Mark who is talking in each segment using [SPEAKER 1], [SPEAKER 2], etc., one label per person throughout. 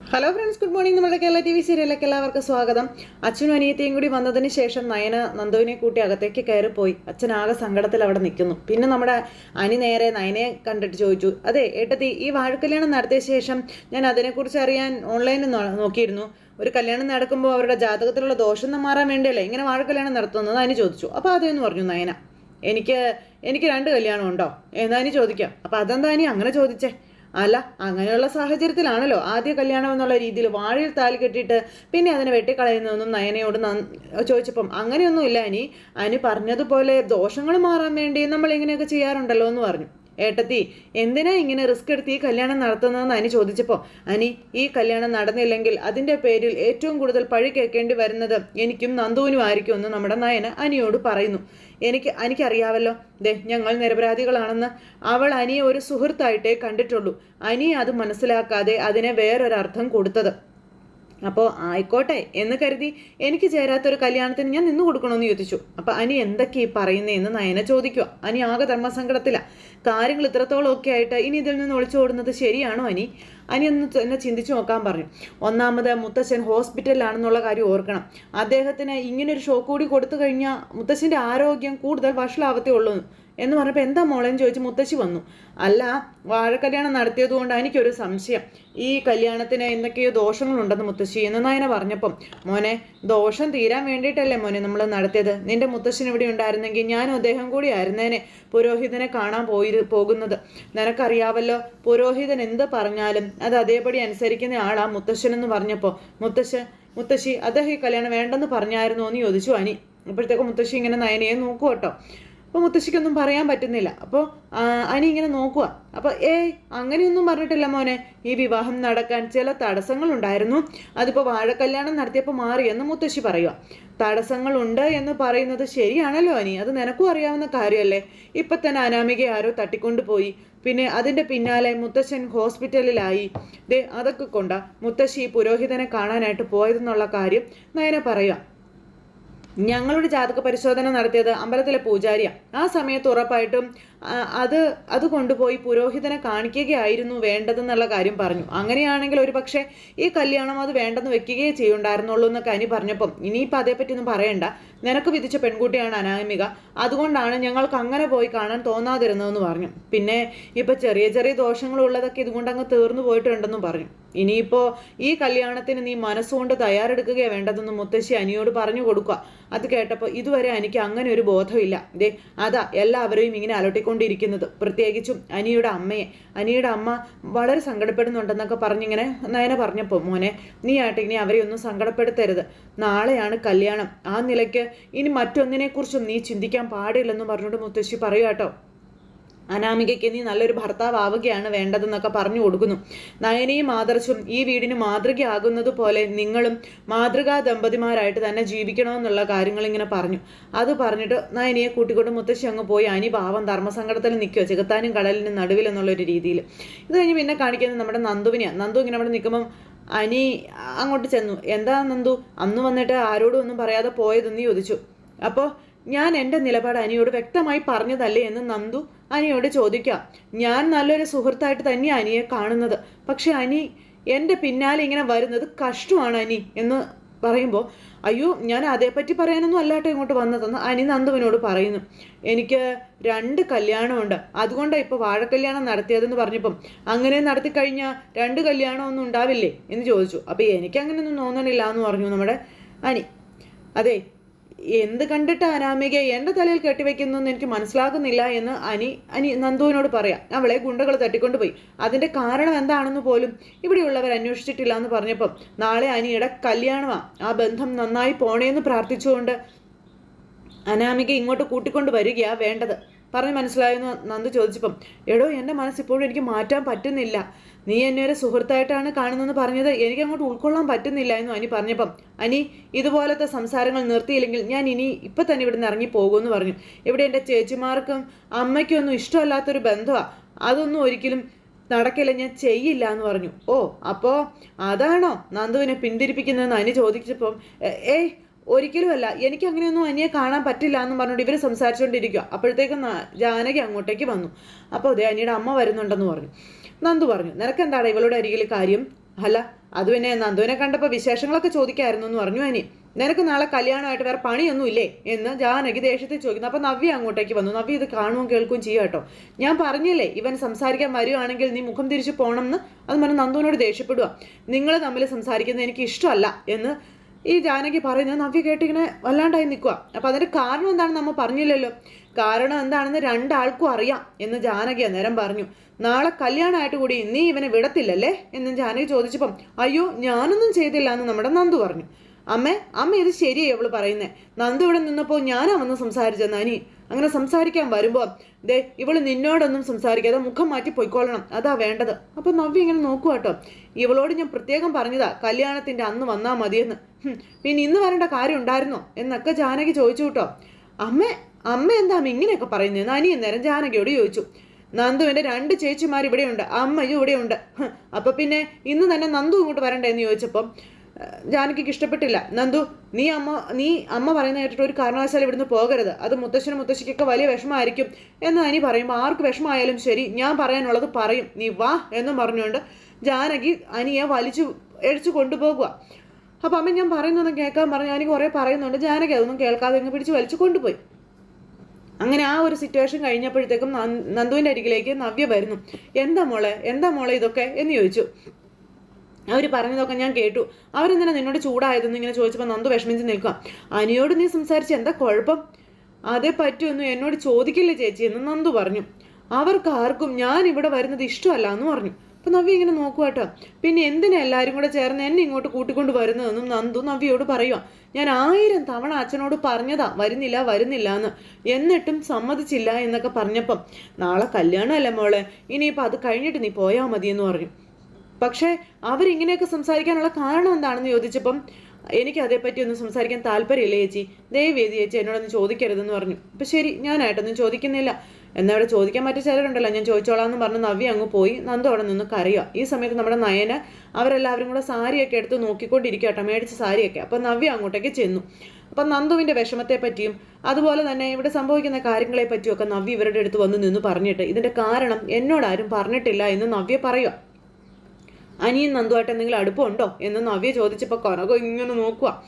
[SPEAKER 1] Hello friends good morning നമ്മുടെ Kerala T V സീരിയലിലേക്ക് എല്ലാവർക്കും സ്വാഗതം. അച്ഛനും അനിയത്തിയും കൂടി വന്നതിന് ശേഷം നയന നന്ദുവിനെ കൂട്ടി അകത്തേക്ക് കയറിപ്പോയി അച്ഛൻ ആകെ സങ്കടത്തിൽ അവിടെ നിൽക്കുന്നു. പിന്നെ നമ്മുടെ അനി നേരെ നയനെ കണ്ടിട്ട് ചോദിച്ചു അതെ ഏട്ടത്തി ഈ വാഴക്കല്യാണം നടത്തിയ ശേഷം ഞാൻ അതിനെക്കുറിച്ച് അറിയാൻ ഓൺലൈനിൽ നോക്കിയിരുന്നു. ഒരു കല്യാണം നടക്കുമ്പോൾ അവരുടെ ജാതകത്തിലുള്ള ദോഷം മാറാൻ വേണ്ടിയല്ലേ ഇങ്ങനെ വാഴക്കല്യാണം നടത്തുന്നത്? അനി ചോദിച്ചു. അപ്പോൾ അതെന്ന് പറഞ്ഞു നയന എനിക്ക് എനിക്ക് രണ്ട് കല്യാണം ഉണ്ടോ? എന്നാ അനി ചോദിക്കാം? അപ്പോൾ അതെന്താ അനി അങ്ങനെ ചോദിച്ചേ? അല്ല അങ്ങനെയുള്ള സാഹചര്യത്തിലാണല്ലോ ആദ്യ കല്യാണം എന്നുള്ള രീതിയിൽ വാഴയിൽ താലി കെട്ടിയിട്ട് പിന്നെ അതിനെ വെട്ടിക്കളയുന്നതെന്നും നയനയോട് ചോദിച്ചപ്പം അങ്ങനെയൊന്നുമില്ല ഇനി അനി പറഞ്ഞതുപോലെ ദോഷങ്ങൾ മാറാൻ വേണ്ടി നമ്മൾ ഇങ്ങനെയൊക്കെ ചെയ്യാറുണ്ടല്ലോ എന്ന് പറഞ്ഞു. ഏട്ടത്തി എന്തിനാ ഇങ്ങനെ റിസ്ക് എടുത്ത് ഈ കല്യാണം നടത്തുന്നതെന്ന് അനി ചോദിച്ചപ്പോൾ അനി ഈ കല്യാണം നടന്നില്ലെങ്കിൽ അതിന്റെ പേരിൽ ഏറ്റവും കൂടുതൽ പഴി കേൾക്കേണ്ടി വരുന്നത് എനിക്കും നന്ദുവിനും ആയിരിക്കും എന്ന് നമ്മുടെ നയന അനിയോട് പറയുന്നു. എനിക്ക് എനിക്കറിയാവല്ലോ ദേ ഞങ്ങൾ നിരപരാധികളാണെന്ന് അവൾ അനിയെ ഒരു സുഹൃത്തായിട്ടേ കണ്ടിട്ടുള്ളൂ. അനി അത് മനസ്സിലാക്കാതെ അതിനെ വേറൊരർത്ഥം കൊടുത്തത്. അപ്പോൾ ആയിക്കോട്ടെ എന്ന് കരുതി എനിക്ക് ചേരാത്തൊരു കല്യാണത്തിന് ഞാൻ നിന്ന് കൊടുക്കണമെന്ന് ചോദിച്ചു. അപ്പോൾ അനി എന്തൊക്കെ ഈ പറയുന്നതെന്ന് നയന ചോദിക്കുക അനി ആകെ ധർമ്മസങ്കടത്തിലാണ് കാര്യങ്ങൾ ഇത്രത്തോളം ഒക്കെ ആയിട്ട് ഇനി ഇതിൽ നിന്ന് ഒളിച്ചോടുന്നത് ശരിയാണോ അനി? അനി ഒന്ന് എന്നെ ചിന്തിച്ചു നോക്കാൻ പറഞ്ഞു. ഒന്നാമത് മുത്തശ്ശൻ ഹോസ്പിറ്റലിലാണെന്നുള്ള കാര്യം ഓർക്കണം. അദ്ദേഹത്തിന് ഇങ്ങനൊരു ഷോക്ക് കൂടി കൊടുത്തു കഴിഞ്ഞാൽ മുത്തശ്ശന്റെ ആരോഗ്യം കൂടുതൽ വഷളാവത്തേ ഉള്ളൂ എന്ന് പറഞ്ഞപ്പോൾ എന്താ മോളെന്ന് ചോദിച്ച് മുത്തശ്ശി വന്നു. അല്ല വാഴക്കല്യാണം നടത്തിയത് കൊണ്ട് എനിക്കൊരു സംശയം. ഈ കല്യാണത്തിന് എന്തൊക്കെയോ ദോഷങ്ങളുണ്ടെന്ന് മുത്തശ്ശി എന്ന് നായനെ പറഞ്ഞപ്പം മോനെ ദോഷം തീരാൻ വേണ്ടിയിട്ടല്ലേ മോനെ നമ്മൾ നടത്തിയത്? നിന്റെ മുത്തശ്ശൻ ഇവിടെ ഉണ്ടായിരുന്നെങ്കിൽ ഞാനും അദ്ദേഹം കൂടി ആയിരുന്നേനെ പുരോഹിതനെ കാണാൻ പോയി പോകുന്നത്. നിനക്കറിയാവല്ലോ പുരോഹിതൻ എന്ത് പറഞ്ഞാലും അത് അതേപടി അനുസരിക്കുന്ന ആളാ മുത്തശ്ശൻ എന്ന് പറഞ്ഞപ്പോൾ മുത്തശ്ശൻ മുത്തശ്ശി അദ്ദേഹം ഈ കല്യാണം വേണ്ടെന്ന് പറഞ്ഞായിരുന്നു? എന്ന് ചോദിച്ചു അനി. അപ്പോഴത്തേക്കും മുത്തശ്ശി ഇങ്ങനെ നയനയെ നോക്കൂ കേട്ടോ അപ്പോൾ മുത്തശ്ശിക്കൊന്നും പറയാൻ പറ്റുന്നില്ല. അപ്പോൾ അനി ഇങ്ങനെ നോക്കുക അപ്പോൾ ഏയ് അങ്ങനെയൊന്നും പറഞ്ഞിട്ടില്ല മോനെ. ഈ വിവാഹം നടക്കാൻ ചില തടസ്സങ്ങളുണ്ടായിരുന്നു. അതിപ്പോൾ വാഴക്കല്യാണം നടത്തിയപ്പോൾ മാറി എന്ന് മുത്തശ്ശി പറയുക തടസ്സങ്ങളുണ്ട് എന്ന് പറയുന്നത് ശരിയാണല്ലോ അനി. അത് നിനക്കും അറിയാവുന്ന കാര്യമല്ലേ? ഇപ്പം തന്നെ അനാമികയെ ആരോ തട്ടിക്കൊണ്ടുപോയി പിന്നെ അതിന്റെ പിന്നാലെ മുത്തശ്ശൻ ഹോസ്പിറ്റലിലായി. ദേ അതൊക്കെ കൊണ്ടാ മുത്തശ്ശി പുരോഹിതനെ കാണാനായിട്ട് പോയതെന്നുള്ള കാര്യം നയന പറയുക ഞങ്ങളുടെ ജാതക പരിശോധന നടത്തിയത് അമ്പലത്തിലെ പൂജാരിയാണ് ആ സമയത്ത് ഉറപ്പായിട്ടും അത് അത് കൊണ്ടുപോയി പുരോഹിതനെ കാണിക്കുകയായിരുന്നു വേണ്ടതെന്നുള്ള കാര്യം പറഞ്ഞു. അങ്ങനെയാണെങ്കിൽ ഒരു പക്ഷേ ഈ കല്യാണം അത് വേണ്ടെന്ന് വെക്കുകയേ ചെയ്യുണ്ടായിരുന്നുള്ളൂ എന്നൊക്കെ അനി പറഞ്ഞപ്പം ഇനിയിപ്പോൾ അതേപ്പറ്റി ഒന്നും പറയണ്ട. നിനക്ക് വിധിച്ച പെൺകുട്ടിയാണ് അനാമിക. അതുകൊണ്ടാണ് ഞങ്ങൾക്ക് അങ്ങനെ പോയി കാണാൻ തോന്നാതിരുന്നതെന്ന് പറഞ്ഞു. പിന്നെ ഇപ്പം ചെറിയ ചെറിയ ദോഷങ്ങളുള്ളതൊക്കെ ഇതുകൊണ്ട് അങ്ങ് തീർന്നു പോയിട്ടുണ്ടെന്നും പറഞ്ഞു. ഇനിയിപ്പോൾ ഈ കല്യാണത്തിന് നീ മനസ്സുകൊണ്ട് തയ്യാറെടുക്കുകയാണ് വേണ്ടതെന്ന് മുത്തശ്ശി അനിയോട് പറഞ്ഞു കൊടുക്കുക. അത് കേട്ടപ്പോൾ ഇതുവരെ എനിക്ക് അങ്ങനെ ഒരു ബോധമില്ല ദേ അതാ എല്ലാവരെയും ഇങ്ങനെ അലട്ടിക്കൊണ്ടിരിക്കുന്നത്. പ്രത്യേകിച്ചും അനിയുടെ അമ്മയെ. അനിയുടെ അമ്മ വളരെ സങ്കടപ്പെടുന്നുണ്ടെന്നൊക്കെ പറഞ്ഞിങ്ങനെ നയന പറഞ്ഞപ്പോൾ മോനെ നീ ആട്ടെ ഇനി അവരെ ഒന്നും സങ്കടപ്പെടുത്തരുത്. നാളെയാണ് കല്യാണം. ആ നിലയ്ക്ക് ഇനി മറ്റൊന്നിനെക്കുറിച്ചും നീ ചിന്തിക്കാൻ പാടില്ലെന്നും പറഞ്ഞുകൊണ്ട് മുത്തശ്ശി പറയുക അനാമികയ്ക്ക് നീ നല്ലൊരു ഭർത്താവ് ആവുകയാണ് വേണ്ടതെന്നൊക്കെ പറഞ്ഞു കൊടുക്കുന്നു. നയനയും ആദർശും ഈ വീടിന് മാതൃകയാകുന്നത് പോലെ നിങ്ങളും മാതൃകാ ദമ്പതിമാരായിട്ട് തന്നെ ജീവിക്കണമെന്നുള്ള കാര്യങ്ങൾ ഇങ്ങനെ പറഞ്ഞു. അത് പറഞ്ഞിട്ട് നയനയെ കൂട്ടിക്കൊണ്ട് മുത്തശ്ശി അങ്ങ് പോയി. അനി പാവം ധർമ്മസങ്കടത്തിൽ നിൽക്കുക ചെകുത്താനും കടലിനും നടുവിൽ എന്നുള്ളൊരു രീതിയിൽ. ഇത് കഴിഞ്ഞ് പിന്നെ കാണിക്കുന്നത് നമ്മുടെ നന്ദുവിനെയാണ് നന്ദു ഇങ്ങനെ അവിടെ നിൽക്കുമ്പം അനി അങ്ങോട്ട് ചെന്നു. എന്താ നന്ദു? അന്ന് വന്നിട്ട് ആരോടും ഒന്നും പറയാതെ പോയതെന്ന് ചോദിച്ചു. അപ്പോൾ ഞാൻ എന്റെ നിലപാട് അനിയോട് വ്യക്തമായി പറഞ്ഞതല്ലേ? എന്ന് നന്ദു അനിയോട് ചോദിക്കാം. ഞാൻ നല്ലൊരു സുഹൃത്തായിട്ട് തന്നെ അനിയെ കാണുന്നത്. പക്ഷെ അനി എന്റെ പിന്നാലെ ഇങ്ങനെ വരുന്നത് കഷ്ടമാണ് അനി എന്ന് പറയുമ്പോൾ അയ്യോ ഞാൻ അതേപ്പറ്റി പറയാനൊന്നും അല്ലാട്ടോ ഇങ്ങോട്ട് വന്നതെന്ന് അനി നന്ദുവിനോട് പറയുന്നു. എനിക്ക് രണ്ട് കല്യാണമുണ്ട്. അതുകൊണ്ടാണ് ഇപ്പോൾ വാഴക്കല്യാണം നടത്തിയതെന്ന് പറഞ്ഞപ്പം. അങ്ങനെ നടത്തി കഴിഞ്ഞാൽ രണ്ട് കല്യാണമൊന്നും ഉണ്ടാവില്ലേ? എന്ന് ചോദിച്ചു. അപ്പോൾ എനിക്ക് അങ്ങനെയൊന്നും തോന്നണില്ല എന്ന് പറഞ്ഞു നമ്മുടെ അനി. അതെ എന്ത് കണ്ടിട്ട് അനാമിക എന്റെ തലയിൽ കെട്ടിവെക്കുന്നു എനിക്ക് മനസ്സിലാകുന്നില്ല എന്ന് അനി അനി നന്ദുവിനോട് പറയാം. അവളെ ഗുണ്ടകൾ തട്ടിക്കൊണ്ടുപോയി അതിന്റെ കാരണം എന്താണെന്ന് പോലും ഇവിടെയുള്ളവർ അന്വേഷിച്ചിട്ടില്ല എന്ന് പറഞ്ഞപ്പം നാളെ അനിയുടെ കല്യാണമാണ് ആ ബന്ധം നന്നായി പോണേന്ന് പ്രാർത്ഥിച്ചുകൊണ്ട് അനാമിക ഇങ്ങോട്ട് കൂട്ടിക്കൊണ്ട് വരികയാ വേണ്ടത്. പറഞ്ഞ് മനസ്സിലായെന്ന് നന്ദു ചോദിച്ചപ്പം എടോ എന്റെ മനസ്സിപ്പോഴും എനിക്ക് മാറ്റാൻ പറ്റുന്നില്ല. നീ എന്നെ ഒരു സുഹൃത്തായിട്ടാണ് കാണുന്നതെന്ന് പറഞ്ഞത് എനിക്ക് അങ്ങോട്ട് ഉൾക്കൊള്ളാൻ പറ്റുന്നില്ല എന്ന് അനി പറഞ്ഞപ്പം അനി ഇതുപോലത്തെ സംസാരങ്ങൾ നിർത്തിയില്ലെങ്കിൽ ഞാൻ ഇനി ഇപ്പം തന്നെ ഇവിടുന്ന് ഇറങ്ങി പോകുമെന്ന് പറഞ്ഞു. ഇവിടെ എന്റെ ചേച്ചിമാർക്കും അമ്മയ്ക്കും ഒന്നും ഇഷ്ടമല്ലാത്തൊരു ബന്ധമാണ് അതൊന്നും ഒരിക്കലും നടക്കില്ല ഞാൻ ചെയ്യില്ല എന്ന് പറഞ്ഞു. ഓ അപ്പോൾ അതാണോ നന്ദുവിനെ പിന്തിരിപ്പിക്കുന്നതെന്ന് അനി ചോദിച്ചപ്പം ഏയ് ഒരിക്കലുമല്ല എനിക്ക് അങ്ങനെയൊന്നും അനിയെ കാണാൻ പറ്റില്ല എന്ന് പറഞ്ഞുകൊണ്ട് ഇവർ സംസാരിച്ചുകൊണ്ടിരിക്കുക അപ്പോഴത്തേക്കും ജാനകി അങ്ങോട്ടേക്ക് വന്നു. അപ്പോൾ അതെ അനിയുടെ അമ്മ വരുന്നുണ്ടെന്ന് പറഞ്ഞു. നന്ദു പറഞ്ഞു നിനക്കെന്താണ് ഇവളുടെ അരികിൽ കാര്യം? അല്ല അത് പിന്നെ നന്ദുവിനെ കണ്ടപ്പോൾ വിശേഷങ്ങളൊക്കെ ചോദിക്കായിരുന്നു എന്ന് പറഞ്ഞു അനി. നിനക്ക് നാളെ കല്യാണമായിട്ട് വേറെ പണിയൊന്നും ഇല്ലേ? എന്ന് ജാനകി ദേഷ്യത്തിൽ ചോദിക്കുന്നു. അപ്പോൾ നവ്യ അങ്ങോട്ടേക്ക് വന്നു. നവ്യ ഇത് കാണുകയും കേൾക്കുകയും ചെയ്യുക കേട്ടോ. ഞാൻ പറഞ്ഞില്ലേ ഇവൻ സംസാരിക്കാൻ വരികയാണെങ്കിൽ നീ മുഖം തിരിച്ചു പോകണം എന്ന് അത് പറഞ്ഞ് നന്ദുവിനോട് ദേഷ്യപ്പെടുക നിങ്ങൾ തമ്മിൽ സംസാരിക്കുന്നത് എനിക്ക് ഇഷ്ടമല്ല എന്ന് ഈ ജാനകി പറയുന്നത് നവ്യ കേട്ടിങ്ങനെ വല്ലാണ്ടായി നിൽക്കുക അപ്പം അതിന്റെ കാരണം എന്താണെന്ന് നമ്മൾ പറഞ്ഞില്ലല്ലോ. കാരണം എന്താണെന്ന് രണ്ടാൾക്കും അറിയാം എന്ന് ജാനകി അന്നേരം പറഞ്ഞു. നാളെ കല്യാണമായിട്ട് കൂടി നീ ഇവനെ വിടത്തില്ലല്ലേ? എന്ന് ജാനകി ചോദിച്ചപ്പം അയ്യോ ഞാനൊന്നും ചെയ്തില്ല എന്ന് നമ്മുടെ നന്ദു പറഞ്ഞു. അമ്മേ അമ്മ ഇത് ശരിയായി അവൾ പറയുന്നേ. നന്ദു ഇവിടെ നിന്നപ്പോൾ ഞാനാ വന്ന് സംസാരിച്ച നനി. അങ്ങനെ സംസാരിക്കാൻ വരുമ്പോൾ ദേ ഇവൾ നിന്നോടൊന്നും സംസാരിക്കാതെ മുഖം മാറ്റി പൊയ്ക്കൊള്ളണം. അതാ വേണ്ടത്. അപ്പോൾ നവ്യ ഇങ്ങനെ നോക്കുക കേട്ടോ ഇവളോട് ഞാൻ പ്രത്യേകം പറഞ്ഞതാ കല്യാണത്തിന്റെ അന്ന് വന്നാൽ മതിയെന്ന്. പിന്നെ ഇന്ന് വരേണ്ട കാര്യം ഉണ്ടായിരുന്നോ? എന്നൊക്കെ ജാനകി ചോദിച്ചു കേട്ടോ അമ്മ അമ്മ എന്താ അമ്മ ഇങ്ങനെയൊക്കെ പറയുന്നത് നനി നേരം ജാനകിയോട് ചോദിച്ചു. നന്ദുവിന്റെ രണ്ട് ചേച്ചിമാർ ഇവിടെയുണ്ട് അമ്മയും ഇവിടെയുണ്ട്. ഹ്, അപ്പൊ പിന്നെ ഇന്ന് തന്നെ നന്ദു ഇങ്ങോട്ട് വരണ്ടേ എന്ന് ചോദിച്ചപ്പം ജാനകിക്ക് ഇഷ്ടപ്പെട്ടില്ല. നന്ദു നീ അമ്മ നീ അമ്മ പറയുന്ന കേട്ടിട്ട് ഒരു കാരണവശാലും ഇവിടുന്ന് പോകരുത്. അത് മുത്തശ്ശനും മുത്തശ്ശിക്കൊക്കെ വലിയ വിഷമമായിരിക്കും. എന്ന് അനി പറയുമ്പോൾ ആർക്ക് വിഷമമായാലും ശരി ഞാൻ പറയാനുള്ളത് പറയും. നീ വാ എന്നും പറഞ്ഞുകൊണ്ട് ജാനകി അനിയെ വലിച്ചു എഴിച്ചു കൊണ്ടുപോകുക അപ്പം അമ്മ ഞാൻ പറയുന്നൊന്നും കേൾക്കാൻ പറഞ്ഞു അനി കുറേ പറയുന്നുണ്ട്. ജാനകി അതൊന്നും കേൾക്കാതെ അങ്ങ് പിടിച്ച് വലിച്ചു കൊണ്ടുപോയി. അങ്ങനെ ആ ഒരു സിറ്റുവേഷൻ കഴിഞ്ഞപ്പോഴത്തേക്കും നന്ദ- നന്ദുവിന്റെ അരികിലേക്ക് നവ്യ വരുന്നു. എന്താ മോളെ? എന്താ മോളെ ഇതൊക്കെ? എന്ന് ചോദിച്ചു. അവർ പറഞ്ഞതൊക്കെ ഞാൻ കേട്ടു. അവരെന്തിനാ നിന്നോട് ചൂടായതെന്ന് ഇങ്ങനെ ചോദിച്ചപ്പോൾ നന്ദു വിഷമിച്ച് നിൽക്കുക അനിയോട് നീ സംസാരിച്ച് എന്താ കുഴപ്പം? അതേ പറ്റുമെന്ന് എന്നോട് ചോദിക്കില്ല ചേച്ചി എന്ന് നന്ദു പറഞ്ഞു. അവർക്ക് ആർക്കും ഞാൻ ഇവിടെ വരുന്നത് ഇഷ്ടമല്ല എന്ന് പറഞ്ഞു. അപ്പൊ നവ്യ ഇങ്ങനെ നോക്കുക പിന്നെ എന്തിനാ എല്ലാവരും കൂടെ ചേർന്ന് എന്നെ ഇങ്ങോട്ട് കൂട്ടിക്കൊണ്ട് വരുന്നതെന്നും നന്ദു നവ്യയോട് പറയുക ഞാൻ ആയിരം തവണ അച്ഛനോട് പറഞ്ഞതാ വരുന്നില്ല വരുന്നില്ല എന്ന്. എന്നിട്ടും സമ്മതിച്ചില്ല എന്നൊക്കെ പറഞ്ഞപ്പം നാളെ കല്യാണമല്ല മോളെ? ഇനിയിപ്പോൾ അത് കഴിഞ്ഞിട്ട് നീ പോയാൽ മതി എന്ന് പറഞ്ഞു. പക്ഷേ അവരിങ്ങനെയൊക്കെ സംസാരിക്കാനുള്ള കാരണം എന്താണെന്ന് ചോദിച്ചപ്പം എനിക്ക് അതേപ്പറ്റി ഒന്നും സംസാരിക്കാൻ താല്പര്യമില്ല ചേച്ചി. ദയവേദി ചേച്ചി എന്നോടൊന്നും ചോദിക്കരുതെന്ന് പറഞ്ഞു. അപ്പം ശരി ഞാനായിട്ടൊന്നും ചോദിക്കുന്നില്ല. എന്നാൽ ഇവിടെ ചോദിക്കാൻ മറ്റു ചിലരുണ്ടല്ലോ. ഞാൻ ചോദിച്ചോളാം എന്ന് പറഞ്ഞ് നവ്യ അങ്ങ് പോയി. നന്ദു അവിടെ നിന്ന് കരയുക ഈ സമയത്ത് നമ്മുടെ നയന അവരെല്ലാവരും കൂടെ സാരിയൊക്കെ എടുത്ത് നോക്കിക്കൊണ്ടിരിക്കുക കേട്ടോ മേടിച്ച സാരിയൊക്കെ. അപ്പം നവ്യ അങ്ങോട്ടേക്ക് ചെന്നു. അപ്പം നന്ദുവിന്റെ വിഷമത്തെ പറ്റിയും അതുപോലെ തന്നെ ഇവിടെ സംഭവിക്കുന്ന കാര്യങ്ങളെ പറ്റിയൊക്കെ നവ്യ ഇവരുടെ അടുത്ത് വന്ന് നിന്ന് പറഞ്ഞിട്ട് ഇതിന്റെ കാരണം എന്നോടാരും പറഞ്ഞിട്ടില്ല എന്ന് നവ്യ പറയുക അനിയും നന്ദുമായിട്ട് എന്തെങ്കിലും അടുപ്പമുണ്ടോ എന്ന് നവ്യ ചോദിച്ചപ്പോൾ കനക ഇങ്ങനെ നോക്കുക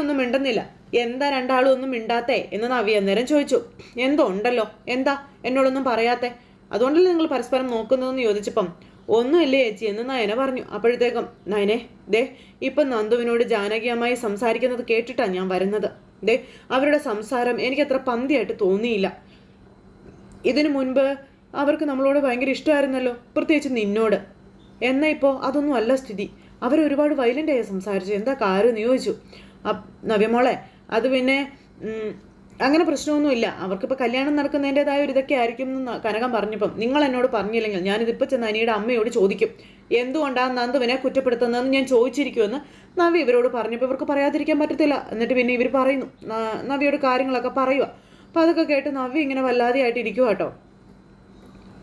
[SPEAKER 1] ഒന്നും മിണ്ടുന്നില്ല. എന്താ രണ്ടാളും ഒന്നും മിണ്ടാത്തേ? എന്ന് നവ്യ അന്നേരം ചോദിച്ചു. എന്തോ ഉണ്ടല്ലോ. എന്താ? എന്നോടൊന്നും പറയാത്തേ? അതുകൊണ്ടല്ലേ നിങ്ങൾ പരസ്പരം നോക്കുന്നതെന്ന് ചോദിച്ചപ്പം. ഒന്നുമില്ലേ ചേച്ചി? എന്ന് നയന പറഞ്ഞു. അപ്പോഴത്തേക്കും നയനെ ദേ ഇപ്പം നന്ദുവിനോട് ജാനകീയമായി സംസാരിക്കുന്നത് കേട്ടിട്ടാണ് ഞാൻ വരുന്നത്. ദേ അവരുടെ സംസാരം എനിക്കത്ര പന്തിയായിട്ട് തോന്നിയില്ല. ഇതിനു മുൻപ് അവർക്ക് നമ്മളോട് ഭയങ്കര ഇഷ്ടമായിരുന്നല്ലോ പ്രത്യേകിച്ച് നിന്നോട്. എന്നാൽ ഇപ്പോൾ അതൊന്നും അല്ല സ്ഥിതി. അവർ ഒരുപാട് വയലന്റ് ആയി സംസാരിച്ചു. എന്താ കാര്യം എന്ന് അപ്പ് നവ്യമോളെ അത് പിന്നെ അങ്ങനെ പ്രശ്നമൊന്നുമില്ല അവർക്കിപ്പോൾ കല്യാണം നടക്കുന്നതിന്റെതായ ഒരു ഇതൊക്കെ ആയിരിക്കും എന്ന് കനകം പറഞ്ഞപ്പം നിങ്ങൾ എന്നോട് പറഞ്ഞില്ലെങ്കിൽ ഞാനിതിപ്പോൾ ചെന്ന് അനിയുടെ അമ്മയോട് ചോദിക്കും. എന്തുകൊണ്ടാണ് നന്ദുവിനെ കുറ്റപ്പെടുത്തുന്നതെന്ന് ഞാൻ ചോദിച്ചിരിക്കുമെന്ന് നവ്യ ഇവരോട് പറഞ്ഞപ്പോൾ ഇവർക്ക് പറയാതിരിക്കാൻ പറ്റത്തില്ല. എന്നിട്ട് പിന്നെ ഇവർ പറയുന്നു നവ്യയോട് കാര്യങ്ങളൊക്കെ പറയുക അപ്പോൾ അതൊക്കെ കേട്ട് നവ്യ ഇങ്ങനെ വല്ലാതെയായിട്ട് ഇരിക്കുക കേട്ടോ.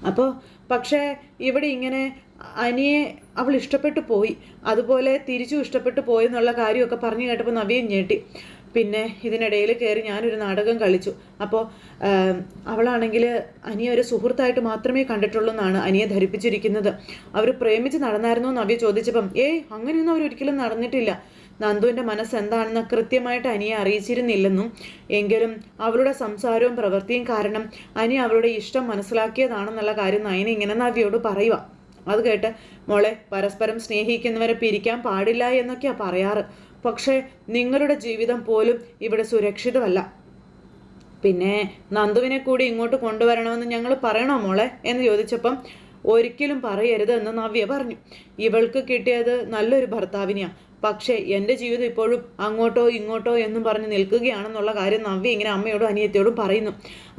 [SPEAKER 1] അപ്പോൾ പക്ഷേ ഇവിടെ ഇങ്ങനെ അനിയെ അവൾ ഇഷ്ടപ്പെട്ടു പോയി. അതുപോലെ തിരിച്ചും ഇഷ്ടപ്പെട്ടു പോയി എന്നുള്ള കാര്യമൊക്കെ പറഞ്ഞു കേട്ടപ്പോൾ നവീൻ ഞെട്ടി. പിന്നെ ഇതിനിടയിൽ കയറി ഞാനൊരു നാടകം കളിച്ചു. അപ്പോൾ അവളാണെങ്കിൽ അനിയ ഒരു സുഹൃത്തായിട്ട് മാത്രമേ കണ്ടിട്ടുള്ളൂ എന്നാണ് അനിയെ ധരിപ്പിച്ചിരിക്കുന്നത്. അവർ പ്രേമിച്ച് നടന്നായിരുന്നു നവ്യ ചോദിച്ചപ്പം ഏയ് അങ്ങനെയൊന്നും അവരൊരിക്കലും നടന്നിട്ടില്ല. നന്ദുവിന്റെ മനസ്സ് എന്താണെന്ന് കൃത്യമായിട്ട് അനിയെ അറിയിച്ചിരുന്നില്ലെന്നും എങ്കിലും അവളുടെ സംസാരവും പ്രവൃത്തിയും കാരണം അനി അവളുടെ ഇഷ്ടം മനസ്സിലാക്കിയതാണെന്നുള്ള കാര്യം നയന ഇങ്ങനെ നവ്യോട് പറയുക അത് കേട്ട് മോളെ പരസ്പരം സ്നേഹിക്കുന്നവരെ പിരിക്കാൻ പാടില്ല എന്നൊക്കെയാണ് പറയാറ്. പക്ഷേ നിങ്ങളുടെ ജീവിതം പോലും ഇവിടെ സുരക്ഷിതമല്ല. പിന്നെ നന്ദുവിനെ കൂടി ഇങ്ങോട്ട് കൊണ്ടുവരണമെന്ന് ഞങ്ങൾ പറയണോ മോളെ എന്ന് ചോദിച്ചപ്പം ഒരിക്കലും പറയരുത് എന്ന് നവ്യ പറഞ്ഞു. ഇവൾക്ക് കിട്ടിയത് നല്ലൊരു ഭർത്താവിനെയാണ് പക്ഷേ എന്റെ ജീവിതം ഇപ്പോഴും അങ്ങോട്ടോ ഇങ്ങോട്ടോ എന്നും പറഞ്ഞ് നിൽക്കുകയാണെന്നുള്ള കാര്യം നവ്യ ഇങ്ങനെ അമ്മയോടും അനിയത്തിയോടും പറയുന്നു.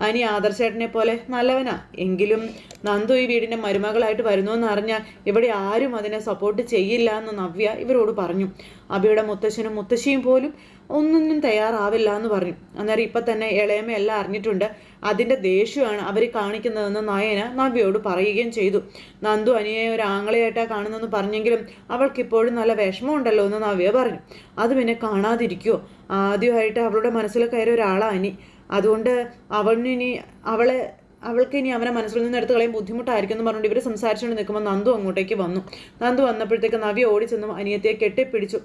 [SPEAKER 1] അനി ആദർശേട്ടനെ പോലെ നല്ലവനാ. എങ്കിലും നന്ദു ഈ വീടിന്റെ മരുമകളായിട്ട് വരുന്നു എന്ന് അറിഞ്ഞാൽ ഇവിടെ ആരും അതിനെ സപ്പോർട്ട് ചെയ്യില്ല എന്ന് നവ്യ ഇവരോട് പറഞ്ഞു. അബിയുടെ മുത്തശ്ശനും മുത്തശ്ശിയും പോലും ഒന്നൊന്നും തയ്യാറാവില്ല എന്ന് പറഞ്ഞു. അന്നേരം ഇപ്പം തന്നെ ഇളയമ്മ എല്ലാം അറിഞ്ഞിട്ടുണ്ട് അതിന്റെ ദേഷ്യമാണ് അവർ കാണിക്കുന്നതെന്ന് നയന നബിയോട് പറയുകയും ചെയ്തു. നന്ദു അനിയെ ഒരു ആങ്ങളെയായിട്ടാണ് കാണുന്നതെന്ന് പറഞ്ഞെങ്കിലും അവൾക്കിപ്പോഴും നല്ല വിഷമമുണ്ടല്ലോ എന്ന് നവ്യ പറഞ്ഞു. അത് പിന്നെ കാണാതിരിക്കുമോ ആദ്യമായിട്ട് അവളുടെ മനസ്സിൽ കയറിയ ഒരാളാണ് അനി. അതുകൊണ്ട് അവളിനി അവളെ അവൾക്ക് ഇനി അവനെ മനസ്സിൽ നിന്ന് എടുത്ത് കളയും ബുദ്ധിമുട്ടായിരിക്കും എന്ന് പറഞ്ഞുകൊണ്ട് ഇവർ സംസാരിച്ചുകൊണ്ട് നിൽക്കുമ്പോൾ നന്ദു അങ്ങോട്ടേക്ക് വന്നു. നന്ദു വന്നപ്പോഴത്തേക്ക് നവി ഓടിച്ചെന്നും അനിയത്തിയെ കെട്ടിപ്പിടിച്ചു.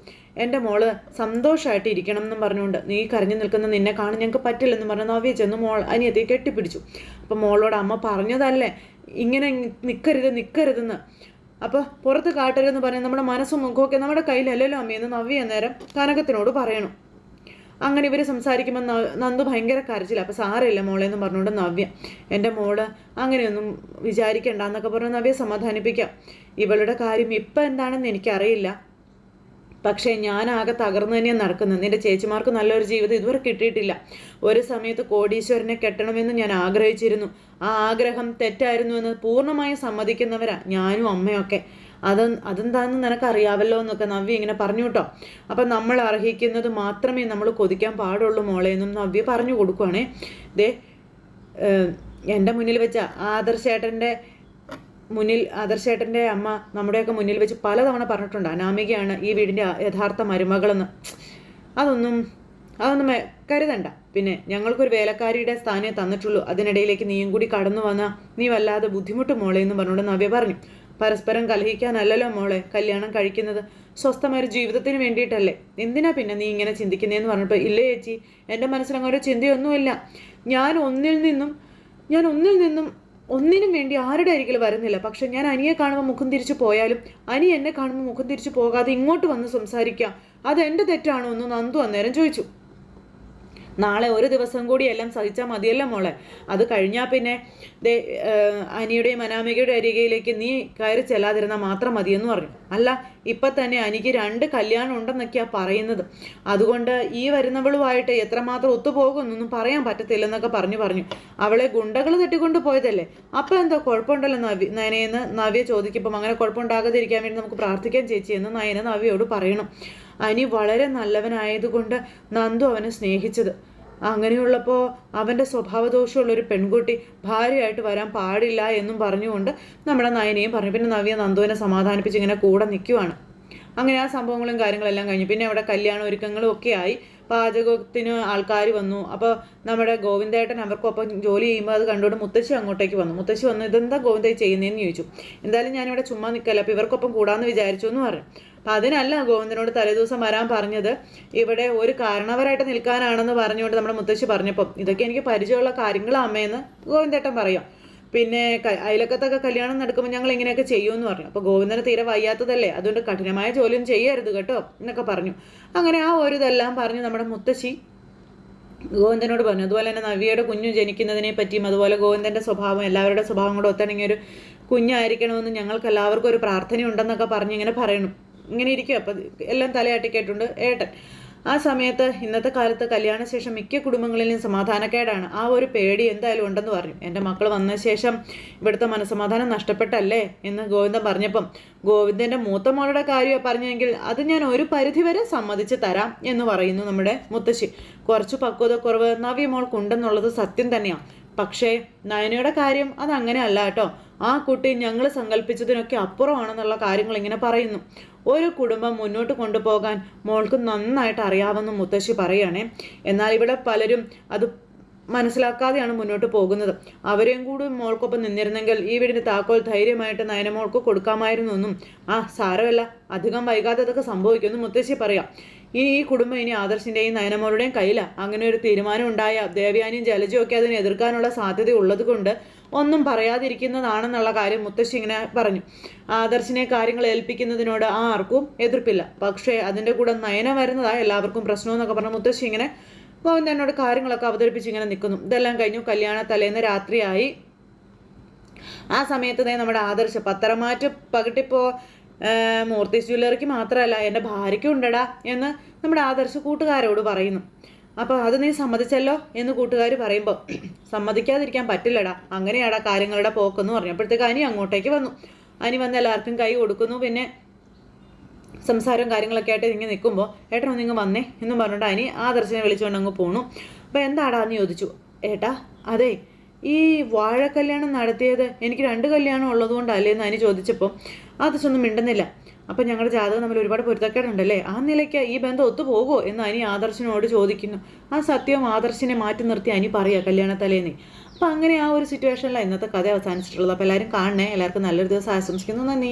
[SPEAKER 1] എന്റെ മോൾ സന്തോഷമായിട്ട് ഇരിക്കണം എന്നും പറഞ്ഞുകൊണ്ട് നീ കരഞ്ഞു നിൽക്കുന്ന നിന്നെ കാണാൻ ഞങ്ങൾക്ക് പറ്റില്ലെന്ന് പറഞ്ഞു നവി ചെന്ന് മോൾ അനിയത്തിയെ കെട്ടിപ്പിടിച്ചു. അപ്പം മോളോട് അമ്മ പറഞ്ഞതല്ലേ ഇങ്ങനെ നിൽക്കരുത് നിൽക്കരുതെന്ന് അപ്പോൾ പുറത്ത് കാട്ടരുതെന്ന് പറഞ്ഞ് നമ്മുടെ മനസ്സും മുഖമൊക്കെ നമ്മുടെ കയ്യിലല്ലല്ലോ അമ്മയെന്ന് നവ്യ നേരം കനകത്തിനോട് പറയണം. അങ്ങനെ ഇവർ സംസാരിക്കുമ്പോൾ നന്ദു ഭയങ്കര കരച്ചില്ല അപ്പോൾ സാരമില്ല മോളെ എന്ന് പറഞ്ഞുകൊണ്ട് നവ്യ എന്റെ മോൾ അങ്ങനെയൊന്നും വിചാരിക്കണ്ട എന്നൊക്കെ പറഞ്ഞ് നവ്യ സമാധാനിപ്പിക്കാം. ഇവളുടെ കാര്യം ഇപ്പം എന്താണെന്ന് എനിക്കറിയില്ല. പക്ഷേ ഞാനാകെ തകർന്നു തന്നെയാണ് നടക്കുന്നത്. നിന്റെ ചേച്ചിമാർക്ക് നല്ലൊരു ജീവിതം ഇതുവരെ കിട്ടിയിട്ടില്ല. ഒരു സമയത്ത് കോടീശ്വരനെ കെട്ടണമെന്ന് ഞാൻ ആഗ്രഹിച്ചിരുന്നു. ആ ആഗ്രഹം തെറ്റായിരുന്നു എന്ന് പൂർണമായും സമ്മതിക്കുന്നവരാ ഞാനും അമ്മയൊക്കെ. അത് അതെന്താണെന്ന് നിനക്കറിയാവല്ലോ എന്നൊക്കെ നവ്യ ഇങ്ങനെ പറഞ്ഞു കേട്ടോ. അപ്പം നമ്മൾ അർഹിക്കുന്നത് മാത്രമേ നമ്മൾ കൊതിക്കാൻ പാടുള്ളൂ മോളെ എന്നും നവ്യ പറഞ്ഞു കൊടുക്കുവാണേ. ദേ എന്റെ മുന്നിൽ വെച്ച ആദർശേട്ടന്റെ മുന്നിൽ ആദർശേട്ടന്റെ അമ്മ നമ്മുടെയൊക്കെ മുന്നിൽ വെച്ച് പലതവണ പറഞ്ഞിട്ടുണ്ട് അനാമികയാണ് ഈ വീടിന്റെ യഥാർത്ഥ മരുമകളെന്ന്. അതൊന്നും അതൊന്നും കരുതണ്ട. പിന്നെ ഞങ്ങൾക്കൊരു വേലക്കാരിയുടെ സ്ഥാനം തന്നിട്ടുള്ളൂ. അതിനിടയിലേക്ക് നീയും കൂടി കടന്നു വന്നാൽ നീ വല്ലാതെ ബുദ്ധിമുട്ട് മോളെ എന്ന് പറഞ്ഞുകൊണ്ട് നവ്യ പറഞ്ഞു. പരസ്പരം കലഹിക്കാനല്ലല്ലോ മോളെ കല്യാണം കഴിക്കുന്നത്. സ്വസ്ഥമായ ജീവിതത്തിന് വേണ്ടിയിട്ടല്ലേ? എന്തിനാ പിന്നെ നീ ഇങ്ങനെ ചിന്തിക്കുന്നതെന്ന് പറഞ്ഞപ്പോൾ ഇല്ലേ ചേച്ചി എന്റെ മനസ്സിൽ അങ്ങനെ ഒരു ചിന്തയൊന്നുമില്ല. ഞാൻ ഒന്നിൽ നിന്നും ഞാൻ ഒന്നിൽ നിന്നും ഒന്നിനും വേണ്ടി ആരുടെ അരികിൽ വരുന്നില്ല. പക്ഷെ ഞാൻ അനിയെ കാണുമ്പോൾ മുഖം തിരിച്ചു പോയാലും അനി എന്നെ കാണുമ്പോൾ മുഖം തിരിച്ചു പോകാതെ ഇങ്ങോട്ട് വന്ന് സംസാരിക്കാം. അത് എന്റെ തെറ്റാണോ എന്ന് നന്ദു അന്നേരം ചോദിച്ചു. നാളെ ഒരു ദിവസം കൂടി എല്ലാം സഹിച്ചാൽ മതിയല്ലോ മോളെ. അത് കഴിഞ്ഞാൽ പിന്നെ ദേ അനിയുടെയും അനാമികയുടെ അരികയിലേക്ക് നീ കയറി ചെല്ലാതിരുന്നാൽ മാത്രം മതിയെന്ന് പറഞ്ഞു. അല്ല ഇപ്പം തന്നെ അനിക്ക് രണ്ട് കല്യാണം ഉണ്ടെന്നൊക്കെയാണ് പറയുന്നത്. അതുകൊണ്ട് ഈ വരുന്നവളുമായിട്ട് എത്രമാത്രം ഒത്തുപോകുമെന്നൊന്നും പറയാൻ പറ്റത്തില്ലെന്നൊക്കെ പറഞ്ഞു പറഞ്ഞു. അവളെ ഗുണ്ടകൾ തട്ടിക്കൊണ്ട് പോയതല്ലേ? അപ്പം എന്താ കുഴപ്പമുണ്ടല്ലോ നവ്യ നയനയെന്ന് നവ്യ ചോദിക്കുമ്പം. അങ്ങനെ കുഴപ്പമുണ്ടാകാതിരിക്കാൻ വേണ്ടി നമുക്ക് പ്രാർത്ഥിക്കാൻ ചേച്ചി എന്ന് നയന നവ്യയോട് പറയണം. അനി വളരെ നല്ലവനായതുകൊണ്ട് നന്ദു അവനെ സ്നേഹിച്ചത്. അങ്ങനെയുള്ളപ്പോൾ അവന്റെ സ്വഭാവദോഷമുള്ളൊരു പെൺകുട്ടി ഭാര്യയായിട്ട് വരാൻ പാടില്ല എന്നും പറഞ്ഞുകൊണ്ട് നമ്മുടെ നയനയും പറഞ്ഞു. പിന്നെ നവ്യ നന്ദുവിനെ സമാധാനിപ്പിച്ച് ഇങ്ങനെ കൂടെ നിൽക്കുവാണ് അങ്ങനെ ആ സംഭവങ്ങളും കാര്യങ്ങളെല്ലാം കഴിഞ്ഞു. പിന്നെ അവിടെ കല്യാണ ഒരുക്കങ്ങളും ഒക്കെ ആയി. പാചകത്തിന് ആൾക്കാർ വന്നു. അപ്പോൾ നമ്മുടെ ഗോവിന്ദേട്ടൻ അവർക്കൊപ്പം ജോലി ചെയ്യുമ്പോൾ അത് കണ്ടുകൊണ്ട് മുത്തശ്ശി അങ്ങോട്ടേക്ക് വന്നു. മുത്തശ്ശി വന്നു ഇതെന്താ ഗോവിന്ദ ചെയ്യുന്നതെന്ന് ചോദിച്ചു. എന്തായാലും ഞാനിവിടെ ചുമ്മാ നിൽക്കല്ല അപ്പോൾ ഇവർക്കൊപ്പം കൂടാമെന്ന് വിചാരിച്ചു എന്ന് പറഞ്ഞു. അപ്പം അതിനല്ല ഗോവിന്ദനോട് തലേദിവസം വരാൻ പറഞ്ഞത്. ഇവിടെ ഒരു കാരണവരായിട്ട് നിൽക്കാനാണെന്ന് പറഞ്ഞുകൊണ്ട് നമ്മുടെ മുത്തശ്ശി പറഞ്ഞപ്പം ഇതൊക്കെ എനിക്ക് പരിചയമുള്ള കാര്യങ്ങളാണ് അമ്മയെന്ന് ഗോവിന്ദേട്ടൻ പറയാം. പിന്നെ അയലക്കത്തൊക്കെ കല്യാണം നടക്കുമ്പോൾ ഞങ്ങൾ ഇങ്ങനെയൊക്കെ ചെയ്യുമെന്ന് പറഞ്ഞു. അപ്പോൾ ഗോവിന്ദന് തീരെ വയ്യാത്തതല്ലേ? അതുകൊണ്ട് കഠിനമായ ജോലിയും ചെയ്യരുത് കേട്ടോ എന്നൊക്കെ പറഞ്ഞു. അങ്ങനെ ആ ഒരു ഇതെല്ലാം പറഞ്ഞു നമ്മുടെ മുത്തശ്ശി ഗോവിന്ദനോട് പറഞ്ഞു. അതുപോലെ തന്നെ നവ്യയുടെ കുഞ്ഞു ജനിക്കുന്നതിനെ പറ്റിയും അതുപോലെ ഗോവിന്ദന്റെ സ്വഭാവം എല്ലാവരുടെ സ്വഭാവം കൂടെ ഒത്തിണങ്ങിയ ഒരു കുഞ്ഞായിരിക്കണമെന്ന് ഞങ്ങൾക്ക് എല്ലാവർക്കും ഒരു പ്രാർത്ഥനയുണ്ടെന്നൊക്കെ പറഞ്ഞ് ഇങ്ങനെ പറയണം. ഇങ്ങനെ ഇരിക്കും അപ്പം എല്ലാം തലയാട്ടി കേട്ടുണ്ട് ഏട്ടൻ. ആ സമയത്ത് ഇന്നത്തെ കാലത്ത് കല്യാണ ശേഷം മിക്ക കുടുംബങ്ങളിലും സമാധാനക്കേടാണ്. ആ ഒരു പേടി എന്തായാലും ഉണ്ടെന്ന് പറഞ്ഞു. എന്റെ മക്കൾ വന്ന ശേഷം ഇവിടുത്തെ മനസ്സമാധാനം നഷ്ടപ്പെട്ടല്ലേ? എന്ന് ഗോവിന്ദൻ പറഞ്ഞപ്പം ഗോവിന്ദന്റെ മൂത്ത മോളുടെ കാര്യം പറഞ്ഞെങ്കിൽ അത് ഞാൻ ഒരു പരിധിവരെ സമ്മതിച്ച് തരാം എന്ന് പറയുന്നു നമ്മുടെ മുത്തശ്ശി. കുറച്ച് പക്വതക്കുറവ് നവ്യ മോൾക്കുണ്ടെന്നുള്ളത് സത്യം തന്നെയാണ് പക്ഷേ നയനയുടെ കാര്യം അതങ്ങനെ അല്ല കേട്ടോ. ആ കുട്ടി ഞങ്ങൾ സങ്കല്പിച്ചതിനൊക്കെ അപ്പുറമാണെന്നുള്ള കാര്യങ്ങൾ ഇങ്ങനെ പറയുന്നു. ഒരു കുടുംബം മുന്നോട്ട് കൊണ്ടുപോകാൻ മോൾക്ക് നന്നായിട്ട് അറിയാമെന്ന് മുത്തശ്ശി പറയുകയാണേ. എന്നാൽ ഇവിടെ പലരും അത് മനസ്സിലാക്കാതെയാണ് മുന്നോട്ട് പോകുന്നത്. അവരെയും കൂടി മോൾക്കൊപ്പം നിന്നിരുന്നെങ്കിൽ ഈ വീടിന്റെ താക്കോൽ ധൈര്യമായിട്ട് നയനമോൾക്ക് കൊടുക്കാമായിരുന്നു എന്നും ആ സാരമല്ല അധികം വൈകാതെ അതൊക്കെ സംഭവിക്കുമെന്ന് മുത്തശ്ശി പറയാം. ഇനി ഈ കുടുംബം ഇനി ആദർശിന്റെയും നയനമോളുടെയും കയ്യിലാണ് അങ്ങനെ ഒരു തീരുമാനം ഉണ്ടായ ദേവയാനിയും ജലജയും ഒക്കെ അതിനെ എതിർക്കാനുള്ള സാധ്യത ഉള്ളത് കൊണ്ട് ഒന്നും പറയാതിരിക്കുന്നതാണെന്നുള്ള കാര്യം മുത്തശ്ശി ഇങ്ങനെ പറഞ്ഞു. ആദർശിനെ കാര്യങ്ങൾ ഏൽപ്പിക്കുന്നതിനോട് ആർക്കും എതിർപ്പില്ല. പക്ഷേ അതിന്റെ കൂടെ നയനം വരുന്നതാ എല്ലാവർക്കും പ്രശ്നമെന്നൊക്കെ പറഞ്ഞു മുത്തശ്ശി ഇങ്ങനെ ഗോവിന്ദനോട് കാര്യങ്ങളൊക്കെ അവതരിപ്പിച്ച് ഇങ്ങനെ നിൽക്കുന്നു. ഇതെല്ലാം കഴിഞ്ഞു കല്യാണ തലേന്ന് രാത്രിയായി. ആ സമയത്ത് തന്നെ നമ്മുടെ ആദർശ പത്രമാറ്റ് പകിട്ടിപ്പോ മൂർത്തി ജ്വല്ലറിക്ക് മാത്രമല്ല എന്റെ ഭാര്യയ്ക്കും ഉണ്ടടാ എന്ന് നമ്മുടെ ആദർശ കൂട്ടുകാരോട് പറയുന്നു. അപ്പോൾ അത് നീ സമ്മതിച്ചല്ലോ എന്ന് കൂട്ടുകാർ പറയുമ്പോൾ സമ്മതിക്കാതിരിക്കാൻ പറ്റില്ലടാ. അങ്ങനെയാടാ കാര്യങ്ങളുടെ പോക്കെന്ന് പറഞ്ഞപ്പോഴത്തേക്ക് അനി അങ്ങോട്ടേക്ക് വന്നു. അനി വന്ന് എല്ലാവർക്കും കൈ കൊടുക്കുന്നു. പിന്നെ സംസാരവും കാര്യങ്ങളൊക്കെ ആയിട്ട് ഇങ്ങനെ നിൽക്കുമ്പോൾ ഏട്ടൻ നിങ്ങൾ വന്നേ എന്നും പറഞ്ഞിട്ട് അനി ആദർശനെ വിളിച്ചുകൊണ്ട് അങ്ങ് പോണു. അപ്പോൾ എന്താടാ എന്ന് ചോദിച്ചു. ഏട്ടാ അതെ ഈ വാഴ കല്യാണം നടത്തിയത് എനിക്ക് രണ്ട് കല്യാണം ഉള്ളതുകൊണ്ടല്ലേ? എന്ന് അനി ചോദിച്ചപ്പോൾ ആദർശൊന്നും മിണ്ടുന്നില്ല. അപ്പം ഞങ്ങളുടെ ജാതകം തമ്മിൽ ഒരുപാട് പൊരുത്തക്കേടുണ്ടല്ലേ? ആ നിലയ്ക്ക് ഈ ബന്ധം ഒത്തുപോകുമോ എന്ന് അനി ആദർശനോട് ചോദിക്കുന്നു. ആ സത്യവും ആദർശിനെ മാറ്റി നിർത്തി അനി പറയുക കല്യാണത്തലേന്ന്. അപ്പം അങ്ങനെ ആ ഒരു സിറ്റുവേഷനിലാണ് ഇന്നത്തെ കഥ അവസാനിച്ചിട്ടുള്ളത്. അപ്പോൾ എല്ലാവരും കാണണേ. എല്ലാവർക്കും നല്ലൊരു ദിവസം ആശംസിക്കുന്നു. നന്ദി.